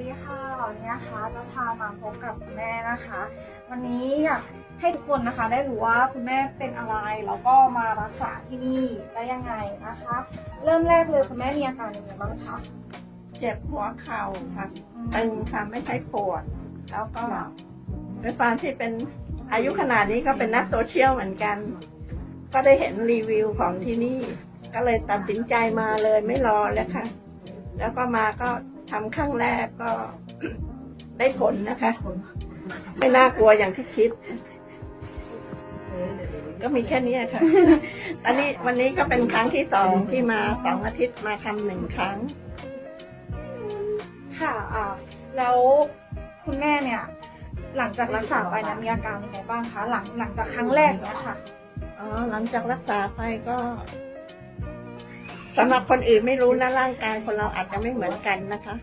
ดีค่ะวันนี้นะคะจะพามาพบกับคุณแม่นะคะ วันนี้อยากให้ทุกคนนะคะ ได้รู้ว่าคุณแม่เป็นอะไรแล้วก็มารักษาที่นี่ได้ยังไงนะคะ เริ่มแรกเลยคุณแม่มีอาการยังไงบ้างคะเจ็บหัวเข่าค่ะตึงค่ะไม่ใช่ปวด แล้วก็ด้วยความที่เป็นอายุขนาดนี้ก็เป็นนักโซเชียลเหมือนกัน ก็ได้เห็นรีวิวของที่นี่ ก็เลยตัดสินใจมาเลยไม่รอแล้วค่ะ แล้วก็มาก็ ทำครั้งแรกก็ได้ผลนะคะ ไม่น่ากลัวอย่างที่คิด ก็มีแค่นี้ค่ะ ตอนนี้วันนี้ก็เป็นครั้งที่สองที่มาสองอาทิตย์มาทำหนึ่งครั้ง ค่ะอ่าแล้วคุณแม่เนี่ย หลังจากรักษาไปเนี่ยมีอาการยังไงบ้างคะหลังหลังจากครั้งแรกเนี่ยค่ะ อ๋อ หลังจากรักษาไปก็ สำหรับคนอื่นไม่รู้นะร่างกายคนเราอาจจะไม่เหมือนกันนะคะ